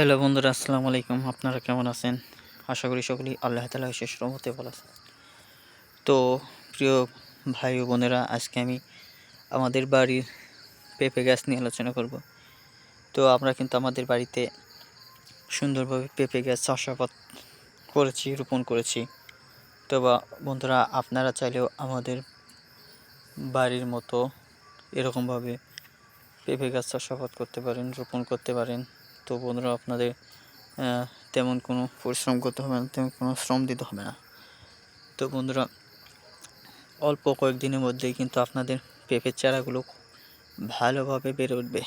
Hello বন্ধুরা, আসসালামু আলাইকুম। আপনারা কেমন আছেন? আশা করি সকলেই আল্লাহ তালা শেষ ভালো আছেন। তো প্রিয় ভাই ও বোনেরা, আজকে আমি আমাদের বাড়ির পেঁপে গাছ নিয়ে আলোচনা করব। তো আমরা কিন্তু আমাদের বাড়িতে সুন্দরভাবে পেঁপে গাছ চাষাবাদ করেছি, রোপণ করেছি। তো বা বন্ধুরা, আপনারা চাইলেও আমাদের বাড়ির মতো এরকমভাবে পেঁপে গাছ চাষাবাদ করতে পারেন, রোপণ করতে পারেন। তো বন্ধুরা আপনাদের তেমন কোনো পরিশ্রম করতে হবে না, তেমন কোনো শ্রম দিতে হবে না। তো বন্ধুরা, অল্প কয়েকদিনের মধ্যেই কিন্তু আপনাদের পেঁপের চারাগুলো ভালোভাবে বেড়ে উঠবে।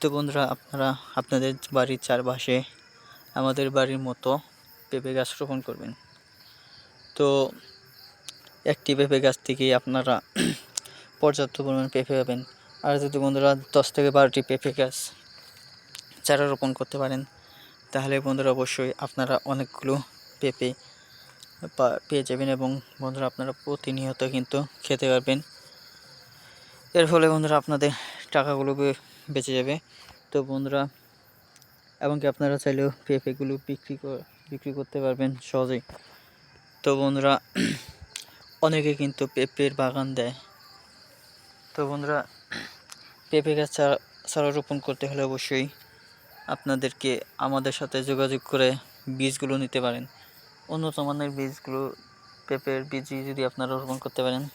তো বন্ধুরা, আপনারা আপনাদের বাড়ির চারপাশে আমাদের বাড়ির মতো পেঁপে গাছ রোপণ করবেন। তো একটি পেঁপে গাছ থেকেই আপনারা পর্যাপ্ত পরিমাণ পেঁপে পাবেন। আর যদি বন্ধুরা দশ থেকে বারোটি পেঁপে গাছ চারা রোপণ করতে পারেন। তাহলে বন্ধুরা অবশ্যই আপনারা অনেকগুলো পেঁপে পেয়ে যাবেন এবং বন্ধুরা আপনারা প্রতিনিয়ত কিন্তু খেতে পারবেন। এর ফলে বন্ধুরা আপনাদের টাকাগুলো বেঁচে যাবে। তো বন্ধুরা এমনকি আপনারা চাইলেও পেঁপেগুলো বিক্রি কর- বিক্রি করতে পারবেন সহজেই। তো বন্ধুরা, অনেকে কিন্তু পেঁপের বাগান দেয়। তো বন্ধুরা, পেঁপে গাছ চারা রোপণ করতে হলে অবশ্যই আপনাদেরকে আমাদের সাথে যোগাযোগ করে বীজগুলো নিতে পারেন। উন্নত মানের বীজগুলো, পেঁপের বীজ যদি আপনারা রোপণ করতে পারেন,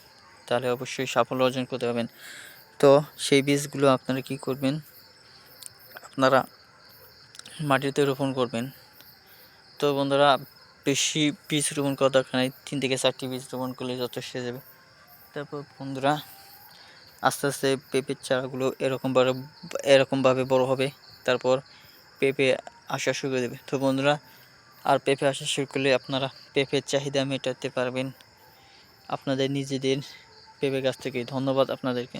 তাহলে অবশ্যই সাফল্য অর্জন করতে পারবেন। তো সেই বীজগুলো আপনারা কি করবেন? আপনারা মাটিতে রোপণ করবেন। তো বন্ধুরা, বেশি বীজ রোপণ করার দরকার নেই, তিন থেকে চারটি বীজ রোপণ করলে যথেষ্ট যাবে। তারপর বন্ধুরা, আস্তে আস্তে পেঁপের চারাগুলো এরকমভাবে এরকমভাবে বড় হবে। তারপর পেঁপে আসা শুরু করে দেবে। তো বন্ধুরা, আর পেঁপে আসা শুরু করলে আপনারা পেঁপের চাহিদা মেটাতে পারবেন। আপনাদের নিজেদের পেঁপে গাছ থেকে। ধন্যবাদ আপনাদেরকে।